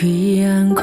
Vì em.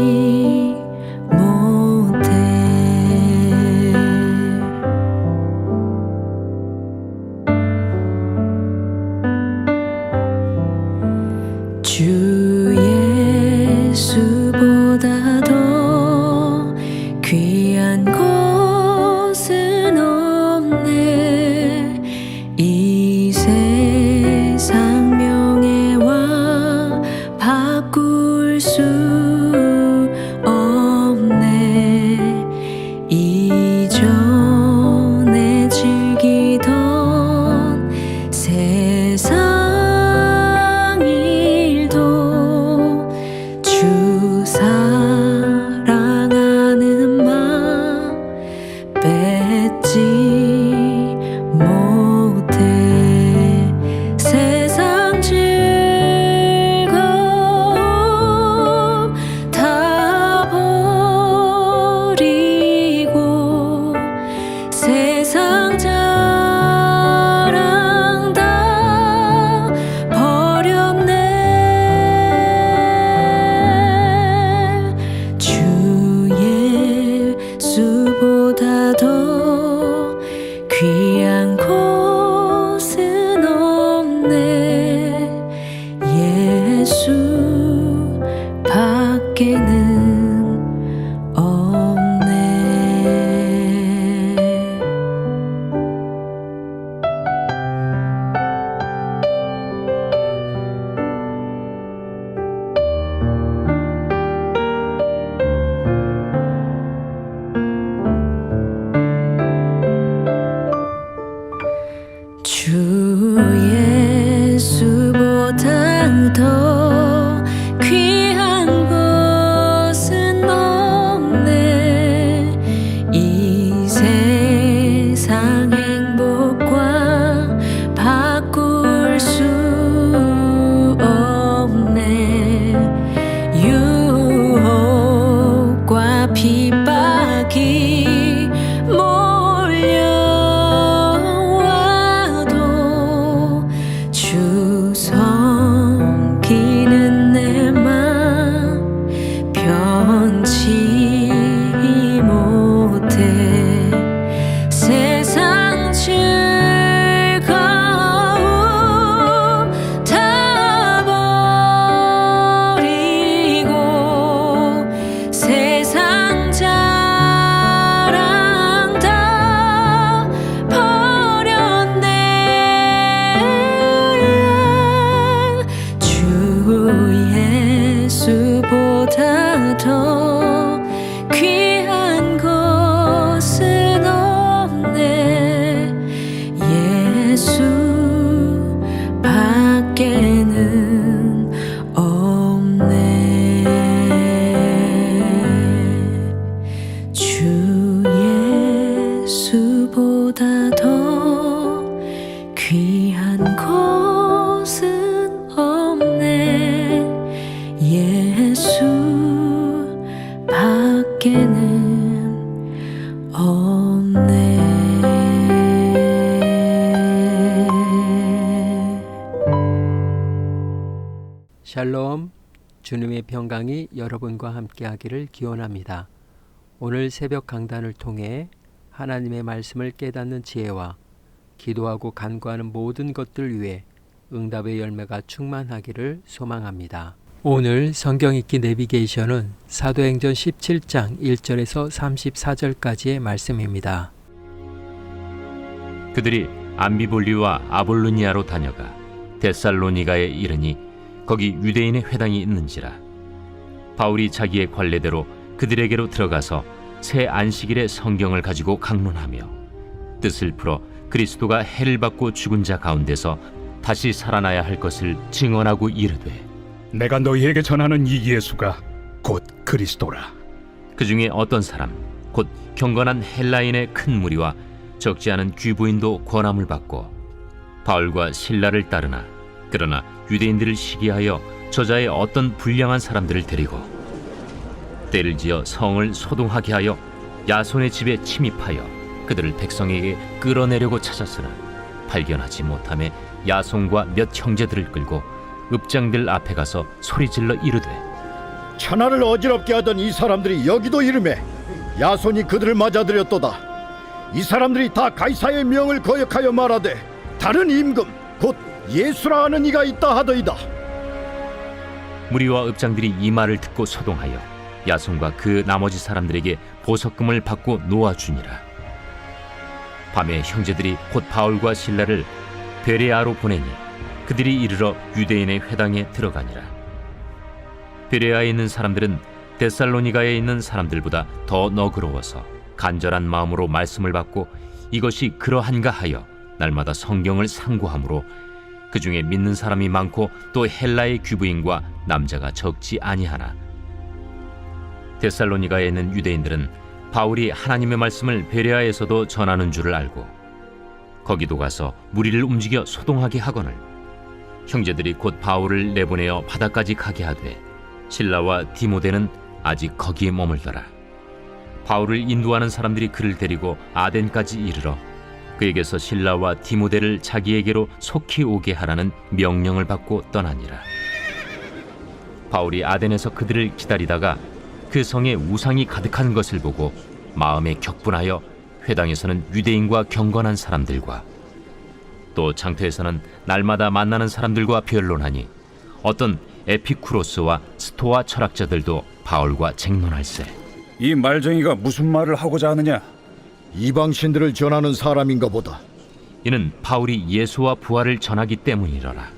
잊 이전 수보다 더 귀한 것은 없네. 예수 밖에는 없네. 샬롬. 주님의 평강이 여러분과 함께하기를 기원합니다. 오늘 새벽 강단을 통해 하나님의 말씀을 깨닫는 지혜와 기도하고 간구하는 모든 것들 위해 응답의 열매가 충만하기를 소망합니다. 오늘 성경 읽기 내비게이션은 사도행전 17장 1절에서 34절까지의 말씀입니다. 그들이 암비볼리와 아볼로니아로 다녀가 데살로니가에 이르니 거기 유대인의 회당이 있는지라 바울이 자기의 관례대로 그들에게로 들어가서 새 안식일에 성경을 가지고 강론하며 뜻을 풀어 그리스도가 해를 받고 죽은 자 가운데서 다시 살아나야 할 것을 증언하고 이르되 내가 너희에게 전하는 이 예수가 곧 그리스도라. 그 중에 어떤 사람 곧 경건한 헬라인의 큰 무리와 적지 않은 귀부인도 권함을 받고 바울과 신라를 따르나 그러나 유대인들을 시기하여 저자의 어떤 불량한 사람들을 데리고 때를 지어 성을 소동하게 하여 야손의 집에 침입하여 그들을 백성에게 끌어내려고 찾았으나 발견하지 못함에 야손과 몇 형제들을 끌고 읍장들 앞에 가서 소리질러 이르되 천하를 어지럽게 하던 이 사람들이 여기도 이름에 야손이 그들을 맞아들였도다. 이 사람들이 다 가이사의 명을 거역하여 말하되 다른 임금 곧 예수라 하는 이가 있다 하더이다. 무리와 읍장들이 이 말을 듣고 소동하여 야손과 그 나머지 사람들에게 보석금을 받고 놓아주니라. 밤에 형제들이 곧 바울과 신라를 베레아로 보내니 그들이 이르러 유대인의 회당에 들어가니라. 베레아에 있는 사람들은 데살로니가에 있는 사람들보다 더 너그러워서 간절한 마음으로 말씀을 받고 이것이 그러한가 하여 날마다 성경을 상고함으로 그 중에 믿는 사람이 많고 또 헬라의 귀부인과 남자가 적지 아니하나 데살로니가에 있는 유대인들은 바울이 하나님의 말씀을 베레아에서도 전하는 줄을 알고 거기도 가서 무리를 움직여 소동하게 하거늘 형제들이 곧 바울을 내보내어 바다까지 가게 하되 신라와 디모데는 아직 거기에 머물더라 바울을 인도하는 사람들이 그를 데리고 아덴까지 이르러 그에게서 신라와 디모데를 자기에게로 속히 오게 하라는 명령을 받고 떠나니라. 바울이 아덴에서 그들을 기다리다가 그 성에 우상이 가득한 것을 보고 마음에 격분하여 회당에서는 유대인과 경건한 사람들과 또 장터에서는 날마다 만나는 사람들과 변론하니 어떤 에피쿠로스와 스토아 철학자들도 바울과 쟁론할세. 이 말쟁이가 무슨 말을 하고자 하느냐? 이방 신들을 전하는 사람인가 보다. 이는 바울이 예수와 부활을 전하기 때문이러라.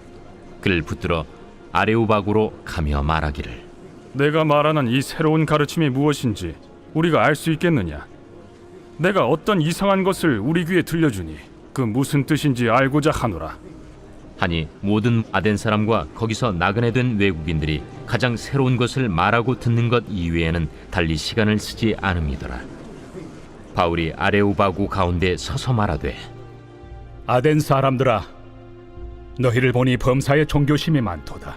그를 붙들어 아레오바구로 가며 말하기를 내가 말하는 이 새로운 가르침이 무엇인지 우리가 알 수 있겠느냐? 내가 어떤 이상한 것을 우리 귀에 들려주니 그 무슨 뜻인지 알고자 하노라. 하니 모든 아덴 사람과 거기서 나그네 된 외국인들이 가장 새로운 것을 말하고 듣는 것 이외에는 달리 시간을 쓰지 않음이더라. 바울이 아레오바구 가운데 서서 말하되 아덴 사람들아, 너희를 보니 범사에 종교심이 많도다.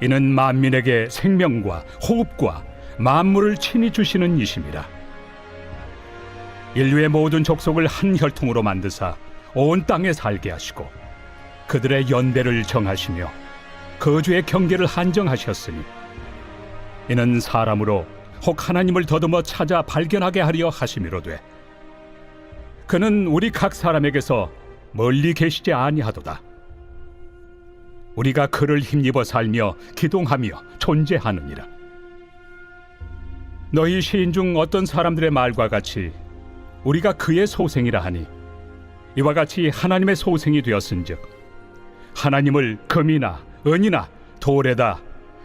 이는 만민에게 생명과 호흡과 만물을 친히 주시는 이심이라 인류의 모든 족속을 한 혈통으로 만드사 온 땅에 살게 하시고 그들의 연대를 정하시며 거주의 경계를 한정하셨으니 이는 사람으로 혹 하나님을 더듬어 찾아 발견하게 하려 하심이로되 그는 우리 각 사람에게서 멀리 계시지 아니하도다. 우리가 그를 힘입어 살며 기동하며 존재하느니라. 너희 시인 중 어떤 사람들의 말과 같이 우리가 그의 소생이라 하니 이와 같이 하나님의 소생이 되었은즉 하나님을 금이나 은이나 돌에다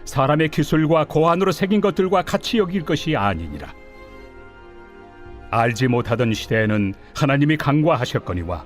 사람의 기술과 고안으로 새긴 것들과 같이 여길 것이 아니니라. 알지 못하던 시대에는 하나님이 강과하셨거니와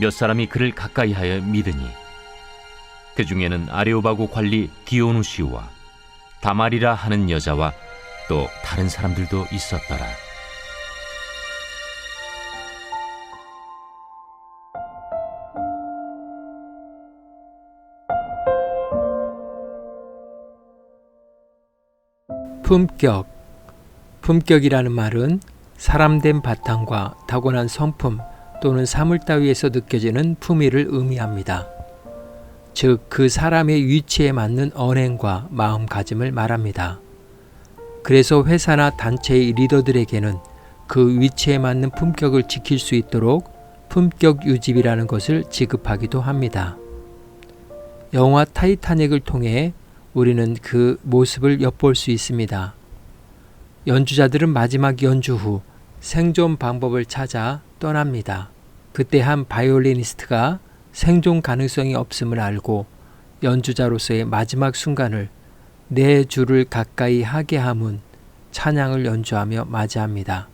몇 사람이 그를 가까이하여 믿으니 그 중에는 아레오바고 관리 디오누시우와 다말이라 하는 여자와 또 다른 사람들도 있었더라. 품격. 품격이라는 말은 사람된 바탕과 타고난 성품 또는 사물 따위에서 느껴지는 품위를 의미합니다. 즉, 그 사람의 위치에 맞는 언행과 마음가짐을 말합니다. 그래서 회사나 단체의 리더들에게는 그 위치에 맞는 품격을 지킬 수 있도록 품격 유지비라는 것을 지급하기도 합니다. 영화 타이타닉을 통해 우리는 그 모습을 엿볼 수 있습니다. 연주자들은 마지막 연주 후 생존 방법을 찾아 떠납니다. 그때 한 바이올리니스트가 생존 가능성이 없음을 알고 연주자로서의 마지막 순간을 내 줄을 가까이 하게 함은 찬양을 연주하며 맞이합니다.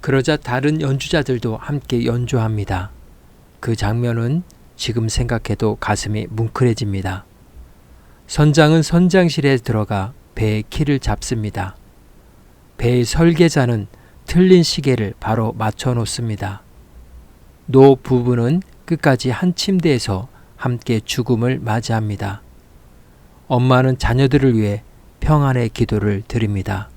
그러자 다른 연주자들도 함께 연주합니다. 그 장면은 지금 생각해도 가슴이 뭉클해집니다. 선장은 선장실에 들어가 배의 키를 잡습니다. 배의 설계자는 틀린 시계를 바로 맞춰 놓습니다. 노 부부는 끝까지 한 침대에서 함께 죽음을 맞이합니다. 엄마는 자녀들을 위해 평안의 기도를 드립니다.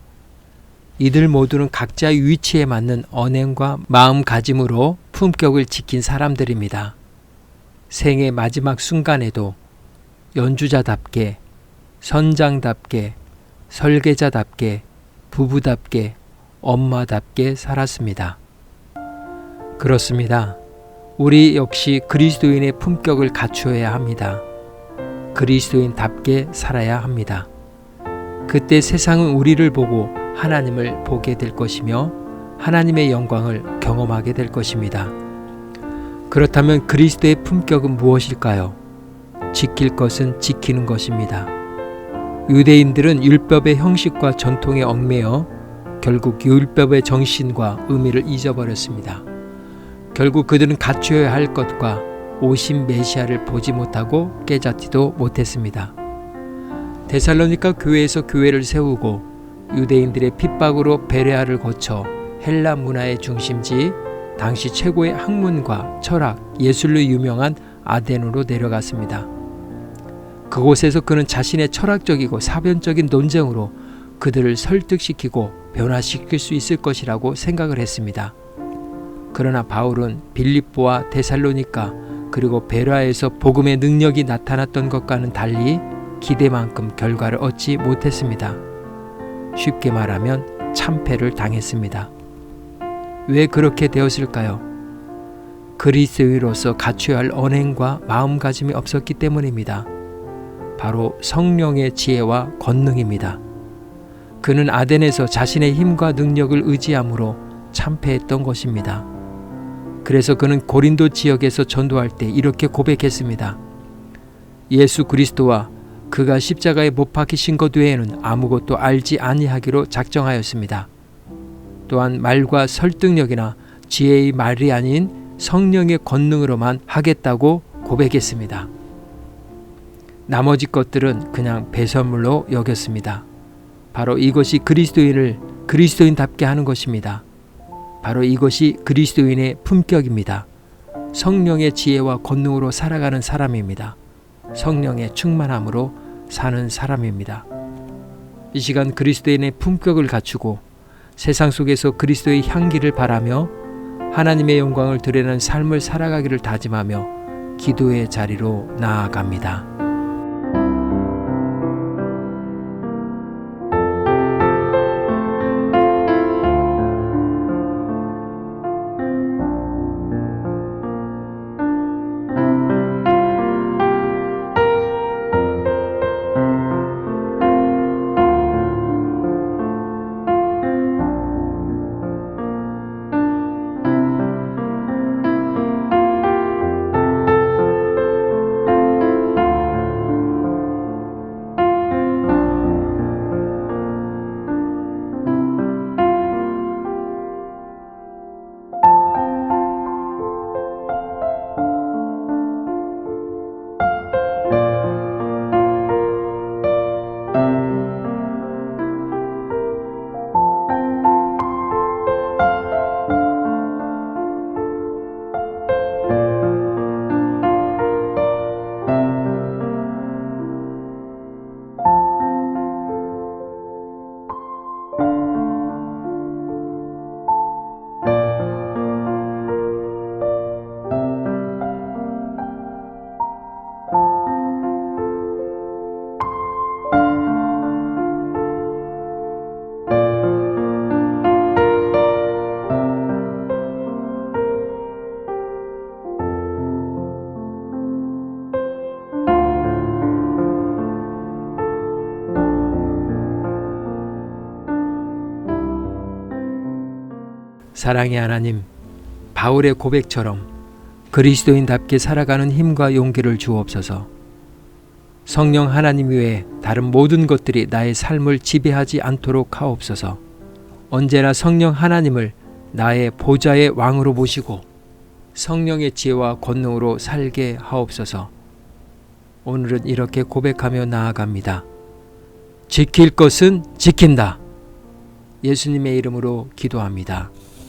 이들 모두는 각자의 위치에 맞는 언행과 마음가짐으로 품격을 지킨 사람들입니다. 생의 마지막 순간에도 연주자답게, 선장답게, 설계자답게, 부부답게, 엄마답게 살았습니다. 그렇습니다. 우리 역시 그리스도인의 품격을 갖추어야 합니다. 그리스도인답게 살아야 합니다. 그때 세상은 우리를 보고 하나님을 보게 될 것이며 하나님의 영광을 경험하게 될 것입니다. 그렇다면 그리스도의 품격은 무엇일까요? 지킬 것은 지키는 것입니다. 유대인들은 율법의 형식과 전통에 얽매여 결국 율법의 정신과 의미를 잊어버렸습니다. 결국 그들은 갖추어야 할 것과 오신 메시아를 보지 못하고 깨닫지도 못했습니다. 데살로니가 교회에서 교회를 세우고 유대인들의 핍박으로 베레아를 거쳐 헬라 문화의 중심지 당시 최고의 학문과 철학, 예술로 유명한 아덴으로 내려갔습니다. 그곳에서 그는 자신의 철학적이고 사변적인 논쟁으로 그들을 설득시키고 변화시킬 수 있을 것이라고 생각을 했습니다. 그러나 바울은 빌립보와 데살로니가 그리고 베라에서 복음의 능력이 나타났던 것과는 달리 기대만큼 결과를 얻지 못했습니다. 쉽게 말하면 참패를 당했습니다. 왜 그렇게 되었을까요? 그리스도인으로서 갖춰야 할 언행과 마음가짐이 없었기 때문입니다. 바로 성령의 지혜와 권능입니다. 그는 아덴에서 자신의 힘과 능력을 의지함으로 참패했던 것입니다. 그래서 그는 고린도 지역에서 전도할 때 이렇게 고백했습니다. 예수 그리스도와 그가 십자가에 못 박히신 것 외에는 아무것도 알지 아니하기로 작정하였습니다. 또한 말과 설득력이나 지혜의 말이 아닌 성령의 권능으로만 하겠다고 고백했습니다. 나머지 것들은 그냥 배설물로 여겼습니다. 바로 이것이 그리스도인을 그리스도인답게 하는 것입니다. 바로 이것이 그리스도인의 품격입니다. 성령의 지혜와 권능으로 살아가는 사람입니다. 성령의 충만함으로 사는 사람입니다. 이 시간 그리스도인의 품격을 갖추고 세상 속에서 그리스도의 향기를 바라며 하나님의 영광을 드리는 삶을 살아가기를 다짐하며 기도의 자리로 나아갑니다. 사랑의 하나님, 바울의 고백처럼 그리스도인답게 살아가는 힘과 용기를 주옵소서. 성령 하나님 외에 다른 모든 것들이 나의 삶을 지배하지 않도록 하옵소서. 언제나 성령 하나님을 나의 보좌의 왕으로 모시고 성령의 지혜와 권능으로 살게 하옵소서. 오늘은 이렇게 고백하며 나아갑니다. 지킬 것은 지킨다. 예수님의 이름으로 기도합니다.